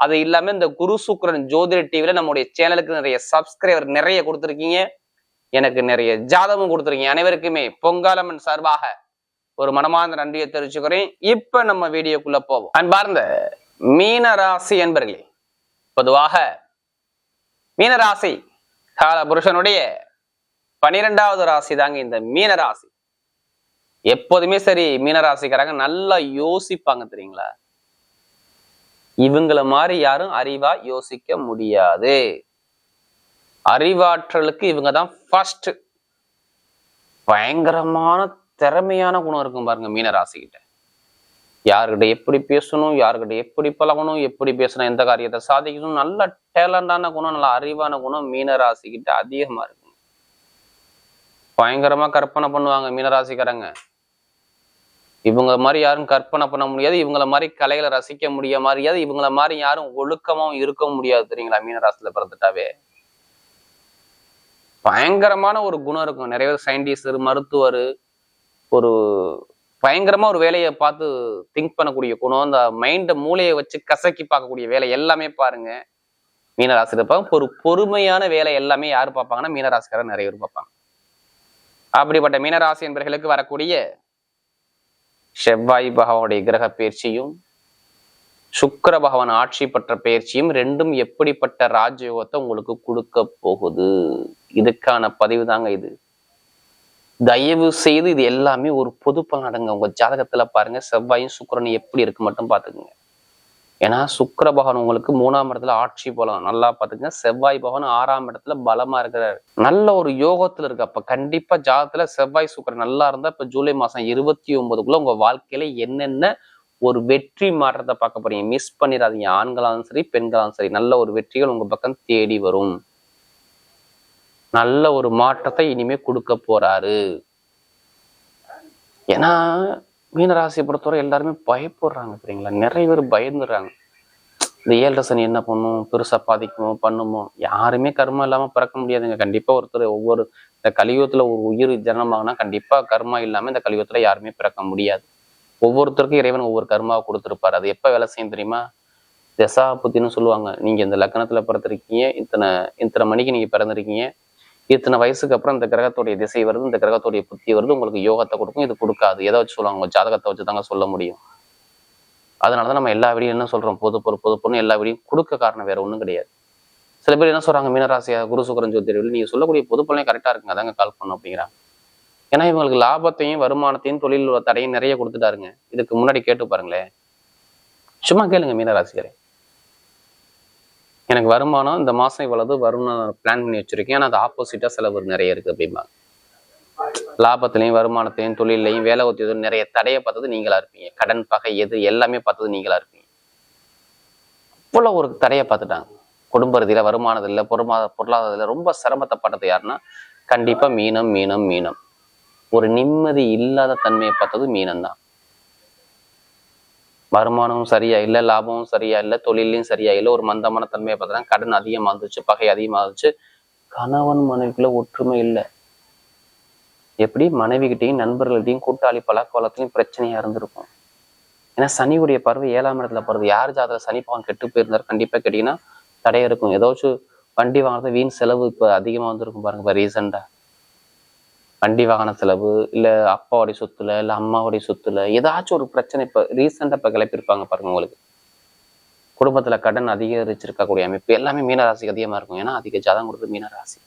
அது இல்லாம இந்த குரு சுக்கரன் ஜோதிட டிவில நம்முடைய சேனலுக்கு நிறைய சப்ஸ்கிரைபர் நிறைய கொடுத்துருக்கீங்க. எனக்கு நிறைய ஜாதகம் கொடுத்துருக்கீங்க. அனைவருக்குமே பொங்காலம்மன் சார்பாக ஒரு மனமார்ந்த நன்றியை தெரிவிச்சுக்கிறேன். இப்ப நம்ம வீடியோக்குள்ள போவோம். அன்பார்ந்த மீன ராசி என்பர்களே பொதுவாக மீனராசி கால புருஷனுடைய பனிரெண்டாவது ராசி தாங்க இந்த மீன ராசி எப்போதுமே சரி மீனராசிக்காரங்க நல்லா யோசிப்பாங்க தெரியுங்களா? இவங்கள மாதிரி யாரும் அறிவா யோசிக்க முடியாது. அறிவாற்றலுக்கு இவங்க தான் ஃபர்ஸ்ட் பயங்கரமான திறமையான குணம் இருக்கும் பாருங்க மீனராசி கிட்ட யாருக்கிட்ட எப்படி பேசணும் யாருக்கிட்ட எப்படி பழகணும் எப்படி பேசணும் எந்த காரியத்தை சாதிக்கணும் நல்ல டேலண்டான குணம் நல்ல அறிவான குணம் மீனராசிக்கிட்ட அதிகமா இருக்கும். பயங்கரமா கற்பனை பண்ணுவாங்க மீனராசிக்காரங்க. இவங்க மாதிரி யாரும் கற்பனை பண்ண முடியாது. இவங்கள மாதிரி கலைகளை ரசிக்க முடிய மாதிரியாது இவங்கள மாதிரி யாரும் ஒழுக்கமாவும் இருக்க முடியாது தெரியுங்களா? மீனராசில பிறந்துட்டாவே. பயங்கரமான ஒரு குணம் இருக்கும். நிறைய பேர் சயின்டிஸ்ட் மருத்துவர் ஒரு பயங்கரமா ஒரு வேலையை பார்த்து திங்க் பண்ணக்கூடிய குணம். அந்த மைண்ட மூளையை வச்சு கசக்கி பார்க்கக்கூடிய வேலை எல்லாமே பாருங்க. மீனராசி இருப்பாங்க ஒரு பொறுமையான வேலை எல்லாமே யாரு பார்ப்பாங்கன்னா மீனராசிக்காரன் நிறைய பேர் பார்ப்பாங்க. அப்படிப்பட்ட மீனராசி என்பர்களுக்கு வரக்கூடிய செவ்வாய் பகவானுடைய கிரக பயிற்சியும் சுக்கர பகவான் ஆட்சி பெற்ற பயிற்சியும் ரெண்டும் எப்படிப்பட்ட ராஜயோகத்தை உங்களுக்கு கொடுக்க போகுது? இதுக்கான பதிவு தாங்க இது. தயவு செய்து இது எல்லாமே ஒரு பொது பலனடங்க உங்க ஜாதகத்துல பாருங்க. செவ்வாயும் சுக்கரனும் எப்படி இருக்கு மட்டும் பாத்துக்குங்க ஏன்னா சுக்கர பகவான் உங்களுக்கு மூணாம் இடத்துல ஆட்சி பலம் நல்லா பாத்துங்க செவ்வாய் பகவான் ஆறாம் இடத்துல பலமா இருக்கிறார். நல்ல ஒரு யோகத்துல இருக்கு அப்ப கண்டிப்பா ஜாதத்துல செவ்வாய் சுக்கரன் நல்லா இருந்தா இப்ப ஜூலை மாசம் இருபத்தி ஒன்பதுக்குள்ள உங்க வாழ்க்கையில என்னென்ன ஒரு வெற்றி மாற்றத்தை பார்க்க போறீங்க? மிஸ் பண்ணிடாதீங்க. ஆண்களாலும் சரி பெண்களாலும் சரி நல்ல ஒரு வெற்றிகள் உங்க பக்கம் தேடி வரும். நல்ல ஒரு மாற்றத்தை இனிமே கொடுக்க போறாரு. ஏன்னா மீனராசியை பொறுத்தவரை எல்லாருமே பயப்படுறாங்க சரிங்களா? நிறைய பேர் பயந்துடுறாங்க. இந்த ஏழரை சனி என்ன பண்ணும்? பெருசாக பாதிக்குமோ? பண்ணுமோ? யாருமே கர்மா இல்லாமல் பிறக்க முடியாதுங்க. கண்டிப்பாக ஒருத்தர் ஒவ்வொரு இந்த கலியுகத்தில் ஒரு உயிர் ஜனமாகனா கண்டிப்பாக கர்மா இல்லாமல் இந்த கலியுகத்தில் யாருமே பிறக்க முடியாது. ஒவ்வொருத்தருக்கும் இறைவன் ஒவ்வொரு கர்மாவை கொடுத்துருப்பாரு. அது எப்போ வேலை செய்யும் தெரியுமா? தசா புத்தின்னு சொல்லுவாங்க. நீங்கள் இந்த லக்கணத்தில் பிறந்திருக்கீங்க இத்தனை இத்தனை மணிக்கு நீங்கள் பிறந்திருக்கீங்க. இத்தனை வயசுக்கு அப்புறம் இந்த கிரகத்துடைய திசை வருது இந்த கிரகத்துடைய புத்தி வருது உங்களுக்கு யோகத்தை கொடுக்கும். இது கொடுக்காது. எதை வச்சு சொல்லுவாங்க? உங்க ஜாதகத்தை வச்சு தாங்க சொல்ல முடியும். அதனாலதான் நம்ம எல்லா வீடியும் என்ன சொல்றோம்? பொது பொருள் பொது பொண்ணு எல்லா வீடியும் கொடுக்க காரணம் வேற ஒன்றும் கிடையாது. சில பேர் என்ன சொல்றாங்க? மீனராசியா குரு சுக்கரன் ஜோதிடர்கள் நீங்க சொல்லக்கூடிய பொது பலனே கரெக்டா இருக்குங்க. அதாங்க கால் பண்ணும் அப்படிங்கிறாங்க ஏன்னா இவங்களுக்கு லாபத்தையும் வருமானத்தையும் தொழில் தடையும் நிறைய கொடுத்துட்டாருங்க. இதுக்கு முன்னாடி கேட்டு பாருங்களேன். சும்மா கேளுங்க மீனராசிகரே எனக்கு வருமானம் இந்த மாசம் இவ்வளவு வரும்னு பிளான் பண்ணி வச்சிருக்கேன். ஆனால் அது ஆப்போசிட்டா செலவு நிறைய இருக்கு அப்படிம்பாங்க லாபத்திலையும் வருமானத்தையும் தொழிலையும் வேலை ஒத்தியதும் நிறைய தடையை பார்த்தது நீங்களா இருப்பீங்க. கடன் பகை எது எல்லாமே பார்த்தது நீங்களா இருப்பீங்க. அவ்வளோ ஒரு தடையை பார்த்துட்டாங்க. குடும்ப ரீதியில் வருமானத்தில் இல்லை பொருமா பொருளாதாரத்தில் ரொம்ப சிரமத்தைப்பட்டது யாருன்னா கண்டிப்பா மீனம் மீனம் மீனம். ஒரு நிம்மதி இல்லாத தன்மையை பார்த்தது மீனம் தான் வருமானமும் சரியா இல்லை லாபமும் சரியா இல்லை தொழிலையும் சரியா இல்லை ஒரு மந்தமான தன்மையை பார்த்தீங்கன்னா கடன் அதிகமாக இருந்துச்சு பகை அதிகமாக இருந்துச்சு கணவன் மனைவிக்குள்ள ஒற்றுமை இல்லை. எப்படி? மனைவிகிட்டையும் நண்பர்கள்ட்டையும் கூட்டாளி பழக்க வளத்துலையும் பிரச்சனையா இருந்திருக்கும். ஏன்னா சனியுடைய பருவம் ஏழாம் இடத்துல பருவம் யார் ஜாதகம் சனி பவன் கெட்டு போயிருந்தார்? கண்டிப்பா கேட்டீங்கன்னா தடையாக இருக்கும். ஏதாச்சும் வண்டி வாங்குறது வீண் செலவு இப்ப அதிகமா வந்திருக்கும் பாருங்க இப்போ ரீசெண்டா வண்டி வாகன செலவு இல்லை அப்பாவுடைய சொத்துல இல்ல அம்மாவுடைய சொத்துல ஏதாச்சும் ஒரு பிரச்சனை இப்ப ரீசெண்டாக இப்போ கிளப்பியிருப்பாங்க பாருங்க உங்களுக்கு. குடும்பத்துல கடன் அதிகரிச்சிருக்கக்கூடிய அமைப்பு எல்லாமே மீனராசிக்கு அதிகமா இருக்கும். ஏன்னா அதிக ஜாதகம் கொடுத்து மீனராசி.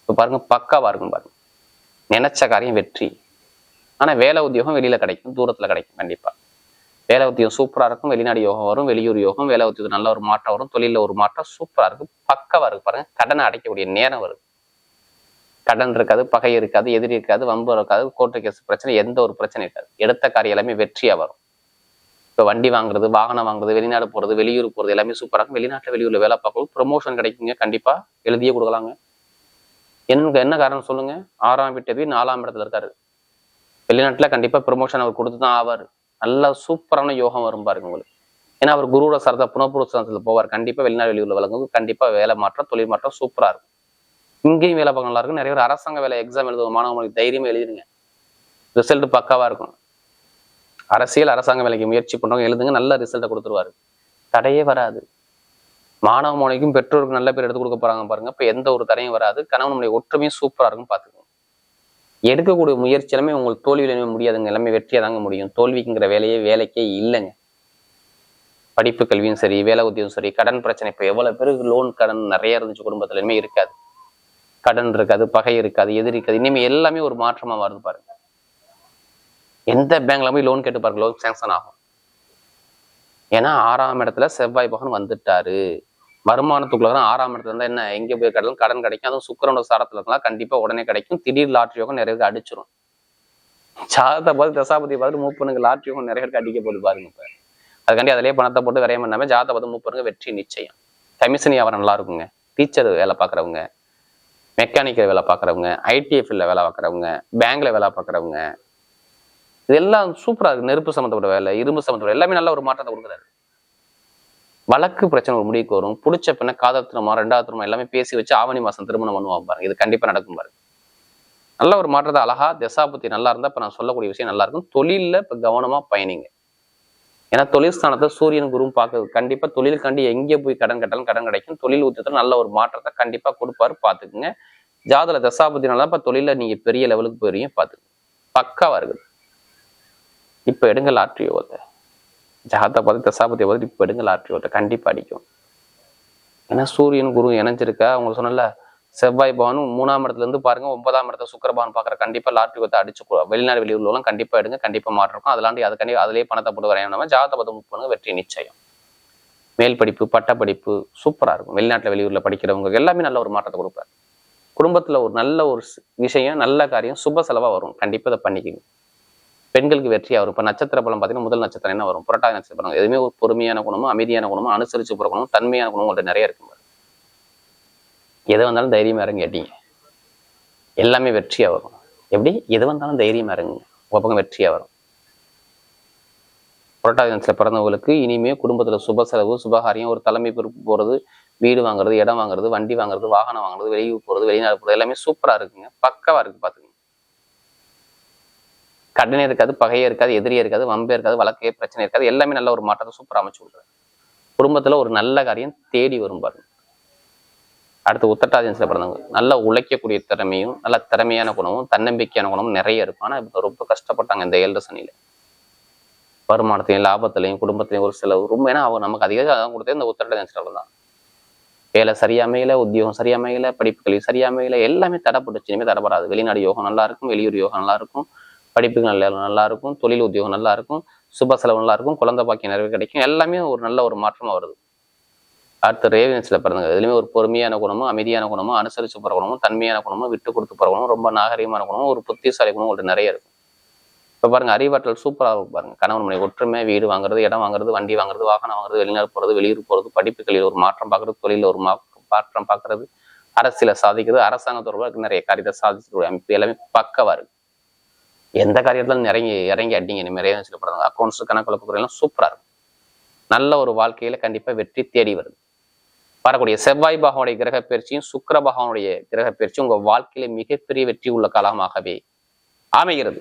இப்போ பாருங்க பக்காவாக இருக்கும் பாருங்க. நினைச்ச காரியம் வெற்றி. ஆனா வேலை உத்தியோகம் வெளியில கிடைக்கும் தூரத்துல கிடைக்கும் கண்டிப்பா. வேலை உத்தியோகம் சூப்பரா இருக்கும் வெளிநாடு யோகம் வரும் வெளியூர் யோகம் வேலை உத்தியோகம் நல்ல ஒரு மாற்றம் வரும் தொழில ஒரு மாற்றம் சூப்பரா இருக்கும் பக்கவா இருக்கு பாருங்க. கடனை அடைக்கக்கூடிய நேரம் வருது. கடன் இருக்காது பகை இருக்காது எதிரி இருக்காது வம்பு இருக்காது கோர்ட்டு கேஸ் பிரச்சனை எந்த ஒரு பிரச்சனை இருக்காது. எடுத்த காரியம் எல்லாமே வெற்றியாக வரும். இப்போ வண்டி வாங்குறது வாகனம் வாங்குறது வெளிநாடு போகிறது வெளியூர் போகிறது எல்லாமே சூப்பராக இருக்கும். வெளிநாட்டில் வெளியூரில் வேலை பார்க்கணும் ப்ரொமோஷன் கிடைக்குங்க கண்டிப்பாக எழுதியே கொடுக்கலாங்க. என்ன என்ன காரணம் சொல்லுங்கள் ஆறாம் வீட்டு நாலாம் இடத்துல இருக்காரு. வெளிநாட்டில் கண்டிப்பாக ப்ரொமோஷன் அவர் கொடுத்து தான் ஆவார். நல்லா சூப்பரான யோகம் வரும் பாருங்க உங்களுக்கு. ஏன்னா அவர் குருவோட சரத புனப்புருஷத்துல போவார். கண்டிப்பாக வெளிநாடு வெளியூர்ல வழங்கும் கண்டிப்பாக வேலை மாற்றம் தொழில் மாற்றம் சூப்பராக இருக்கும். இங்கேயும் வேலை பார்க்க நல்லா இருக்கும் நிறைய பேர் அரசாங்க வேலை எக்ஸாம் எழுதுவோம் மாணவர்களுக்கு தைரியமாக எழுதிடுங்க. ரிசல்ட் பக்காவா இருக்கும். அரசியல் அரசாங்க வேலைக்கு முயற்சி பண்ணுறவங்க எழுதுங்க நல்ல ரிசல்ட்டை கொடுத்துருவாரு. தடையே வராது. மாணவ மொழிக்கும் பெற்றோருக்கு நல்ல பேர் எடுத்து கொடுக்க போறாங்க பாருங்க. இப்ப எந்த ஒரு தடையும் வராது. கணவனுடைய ஒற்றுமையும் சூப்பரா இருக்கும் பாத்துக்கோங்க எடுக்கக்கூடிய முயற்சி எல்லாமே உங்களுக்கு தோல்வியில் எல்லாமே முடியாதுங்க. எல்லாமே வெற்றியாக தாங்க முடியும். தோல்விக்குங்கிற வேலையே வேலைக்கே இல்லைங்க. படிப்பு கல்வியும் சரி வேலை உத்தியும் சரி கடன் பிரச்சனை. இப்போ எவ்வளவு பேருக்கு லோன் கடன் நிறைய இருந்துச்சு குடும்பத்துல இருக்காது. கடன் இருக்காது பகை இருக்காது எதிரி இருக்காது. இனிமேல் எல்லாமே ஒரு மாற்றமாக வருது பாருங்க. எந்த பேங்க்ல போய் லோன் கேட்டு பாருங்க லோன் சேங்ஷன் ஆகும். ஏன்னா ஆறாம் இடத்துல செவ்வாய் பகவான் வந்துட்டாரு. வருமானத்துக்குள்ள தான் ஆறாம் இடத்துல இருந்தால் என்ன எங்கே போய் கடலும் கடன் கிடைக்கும். அதுவும் சுக்கரனோட சாரத்துல இருந்தால் கண்டிப்பாக உடனே கிடைக்கும். திடீர் லாட்ரி யோகம் நிறைய பேருக்கு அடிச்சிரும். சாதத்தை பார்த்து தசாபதி பார்த்து மூப்பனுக்கு லாட்ரி யோகம் நிறைய பேருக்கு அடிக்க போகுது பாருங்க இப்போ. அதுக்காண்டி அதிலே பணத்தை போட்டு விரையம் பண்ணாமல் ஜாதகத்தை பார்த்து மூப்பனுக்கு வெற்றி நிச்சயம். கமிஷன் வியாபாரம் நல்லா இருக்குங்க. டீச்சர் வேலை பார்க்குறவங்க. மெக்கானிக்கில் வேலை பார்க்குறவங்க ஐடிஎஃப்ல வேலை பார்க்குறவங்க பேங்க்ல வேலை பார்க்குறவங்க இதெல்லாம் சூப்பராக இருக்குது நெருப்பு சம்மந்தப்பட்ட வேலை இரும்பு சம்மந்தப்பட்ட எல்லாமே நல்ல ஒரு மாற்றத்தை கொடுக்குறாரு. வழக்கு பிரச்சனை ஒரு முடிவுக்கு வரும். பிடிச்ச பின்ன காதல் திருமணம் ரெண்டாவது திருமணம் எல்லாமே பேசி வச்சு ஆவணி மாதம் திருமணம் பண்ணுவாங்க பாருங்க. இது கண்டிப்பாக நடக்கும் பாருங்க. நல்ல ஒரு மாற்றத்தை அழகா தசாபத்தி நல்லா இருந்தால் இப்போ நான் சொல்லக்கூடிய விஷயம் நல்லா இருக்கும். தொழிலில் இப்போ கவனமாக பயணிங்க. ஏன்னா தொழில் ஸ்தானத்தை சூரியன் குருவும் பார்க்குது கண்டிப்பா தொழிலுக்காண்டி எங்கே போய் கடன் கட்டாலும் கடன் கிடைக்கும். தொழில் உத்தியத்துல நல்ல ஒரு மாற்றத்தை கண்டிப்பா கொடுப்பாரு பார்த்துக்குங்க. ஜாதல தசாபதி நல்லா இப்ப தொழில நீங்க பெரிய லெவலுக்கு போயிருவீங்க பாத்துக்குங்க பக்காவா இருக்குது இப்ப எடுங்க லாட்ரி யோகத்தை ஜாதத்தை பார்த்து தசாபதியை பார்த்து இப்ப எடுங்க லாட்ரி யோகத்தை கண்டிப்பா அடிக்கும். ஏன்னா சூரியன் குரு இணைஞ்சிருக்கா? அவங்க சொன்னல செவ்வாய் பவனும் மூணாம் இடத்துல இருந்து பாருங்க ஒன்பதாம் இடத்த சுக்கரபான் பார்க்குற கண்டிப்பாக லாட்ரி யோகத்தை அடிச்சு வெளிநாடு வெளியூர்லாம் கண்டிப்பாக எடுங்க கண்டிப்பாக மாற்றிருக்கும். அதெல்லாண்டி அதுக்காண்டி அதிலேயே பணத்தை போட்டு வரையணும். ஜாதத்தை பார்த்து பண்ணுங்க வெற்றி நிச்சயம். மேல் படிப்பு பட்டப்படிப்பு சூப்பராக இருக்கும். வெளிநாட்டில் வெளியூரில் படிக்கிறவங்க எல்லாமே நல்ல ஒரு மாற்றத்தை கொடுப்பாரு. குடும்பத்தில் ஒரு நல்ல ஒரு விஷயம் நல்ல காரியம் சுப செலவாக வரும். கண்டிப்பாக இதை பண்ணிக்கணும் பெண்களுக்கு வெற்றியாக வரும். இப்போ நட்சத்திர பலம் பார்த்தீங்கன்னா முதல் நட்சத்திரம் என்ன வரும்? புரட்டாதி நட்சத்திரம் எதுவுமே ஒரு பொறுமையான குணமும் அமைதியான குணமும் அனுசரித்து பிறகு குணமும் தன்மையான குணமும் உங்கள்கிட்ட நிறைய இருக்கும் எது வந்தாலும் தைரியமா இருங்க கேட்டீங்க. எல்லாமே வெற்றியா வரும். எப்படி? எது வந்தாலும் தைரியமா இறங்குங்க உங்கள் பக்கம் வெற்றியா வரும். புரட்டாதி தினத்தில் பிறந்தவங்களுக்கு இனிமே குடும்பத்துல சுப செலவு சுபகாரியம் ஒரு தலைமை பொறுப்பு போறது வீடு வாங்குறது இடம் வாங்குறது வண்டி வாங்குறது வாகனம் வாங்குறது வெளியூர் போறது வெளிநாடு போறது எல்லாமே சூப்பரா இருக்குங்க. பக்கவா இருக்கு பார்த்துங்க கடனே இருக்காது பகையே இருக்காது எதிரியே இருக்காது வம்பே இருக்காது வழக்கே பிரச்சனை இருக்காது. எல்லாமே நல்ல ஒரு மாற்றத்தை சூப்பராக அமைச்சு கொடுக்குறாரு குடும்பத்துல ஒரு நல்ல காரியம் தேடி வரும் பாருங்க. அடுத்து உத்தட்டாதியன்ஸ்ல பிறந்தவங்க நல்லா உழைக்கக்கூடிய திறமையும் நல்ல திறமையான குணமும் தன்னம்பிக்கையான குணமும் நிறைய இருக்கும் ஆனால் இப்போ ரொம்ப கஷ்டப்பட்டாங்க இந்த ஏழு சனியில் வருமானத்தையும் லாபத்திலையும் குடும்பத்திலையும் ஒரு செலவு ரொம்ப ஏன்னா அவங்க நமக்கு அதிக அதான் கொடுத்தது இந்த உத்தரடாதியன்ஸ்ல தான். வேலை சரியாமையில உத்தியோகம் சரியாமையில படிப்பு கல்வி சரியாமையில எல்லாமே தடைப்பட்டுச்சு இனிமே தடைப்படாது வெளிநாடு யோகம் நல்லா இருக்கும் வெளியூர் யோகம் நல்லா இருக்கும் படிப்புக்கு நல்ல நல்லா இருக்கும் தொழில் உத்தியோகம் நல்லா இருக்கும் சுப செலவு நல்லா இருக்கும் குழந்தை பாக்கியம் நிறைவு கிடைக்கும் எல்லாமே ஒரு நல்ல ஒரு மாற்றமாக வருது. அடுத்து ரேவியன்ஸில் பிறந்தவங்க இதுலயுமே ஒரு பொறுமையான குணமும் அமைதியான குணமும் அனுசரிச்சு போற குணமும் தன்மையான குணமும் விட்டு கொடுத்து போற குணமும் ரொம்ப நாகரிகமான குணமும் ஒரு புத்திசாலி குணம் உங்களுக்கு நிறைய இருக்கும். இப்ப பாருங்க அறிவாற்றல் சூப்பரா இருக்கும் பாருங்க. கணவன் மனைவி ஒற்றுமை வீடு வாங்குறது இடம் வாங்குறது வண்டி வாங்குறது வாகனம் வாங்குறது வெளிநாடு போறது வெளியூர் போறது படிப்புகளில் ஒரு மாற்றம் பார்க்குறது தொழிலில் ஒரு மா- மாற்றம் பார்க்குறது அரசியல சாதிக்கிறது அரசாங்க தொடர்பாக நிறைய காரியத்தை சாதிச்சிருக்கிற அமைப்பு எல்லாமே பக்கவாக இருக்கு. எந்த காரியத்திலும் இறங்கி இறங்கி அடிங்க. நிறைய சொல்லப்படுறாங்க அக்கௌண்ட்ஸ் கணக்கு எல்லாம் சூப்பரா இருக்கும். நல்ல ஒரு வாழ்க்கையில கண்டிப்பா வெற்றி தேடி வருது. வரக்கூடிய செவ்வாய் பகவானுடைய கிரக பயிற்சியும் சுக்கர பகவானுடைய கிரக பயிற்சியும் உங்கள் வாழ்க்கையில மிகப்பெரிய வெற்றி உள்ள காலமாகவே அமைகிறது.